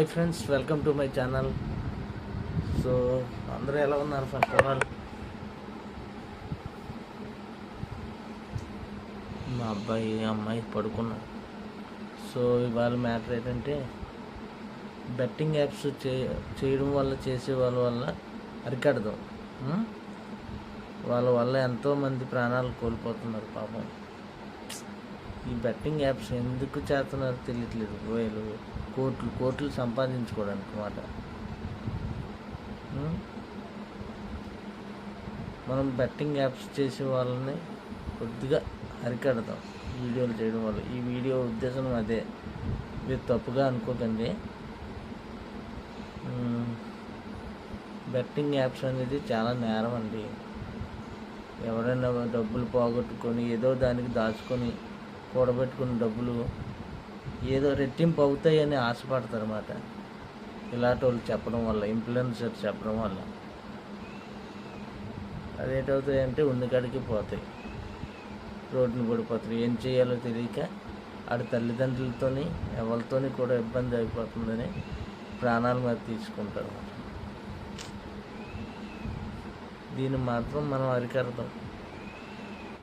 Hi friends welcome to my channel so అందరూ ఎలా ఉన్నారు? ఫస్ట్ ఆఫ్ ఆల్ మా అబ్బాయి అమ్మాయి పడుకున్నారు సో ఇవాళ మ్యాటర్ ఏంటంటే బెట్టింగ్ యాప్స్ చే చేయడం వల్ల చేసే వాళ్ళ వల్ల అరికడదాం hmm? వాళ్ళ వల్ల ఎంతోమంది ప్రాణాలు కోల్పోతున్నారు పాపం. ఈ బెట్టింగ్ యాప్స్ ఎందుకు చేస్తున్నారో తెలియట్లేదు. వేలు కోట్లు కోట్లు సంపాదించుకోవడానికి మాట. మనం బెట్టింగ్ యాప్స్ చేసే వాళ్ళని కొద్దిగా అరికడతాం వీడియోలు చేయడం వల్ల. ఈ వీడియో ఉద్దేశం అదే. మీరు తప్పుగా అనుకోకండి. బెట్టింగ్ యాప్స్ అనేది చాలా నేరం అండి. ఎవరైనా డబ్బులు పోగొట్టుకొని ఏదో దానికి దాచుకొని కూడబెట్టుకున్న డబ్బులు ఏదో రెట్టింపు అవుతాయని ఆశపడతారు అన్నమాట ఇలాంటి వాళ్ళు చెప్పడం వల్ల ఇన్ఫ్లుయెన్సర్ చెప్పడం వల్ల. అదేంటవుతాయి అంటే ఉన్నకాడికి పోతాయి. రోడ్డుని పడిపోతారు. ఏం చేయాలో తెలియక ఆడ తల్లిదండ్రులతోని ఎవరితోని కూడా ఇబ్బంది అయిపోతుందని ప్రాణాల మీద తీసుకుంటారు దీన్ని మాత్రం మనం అరికడతాం.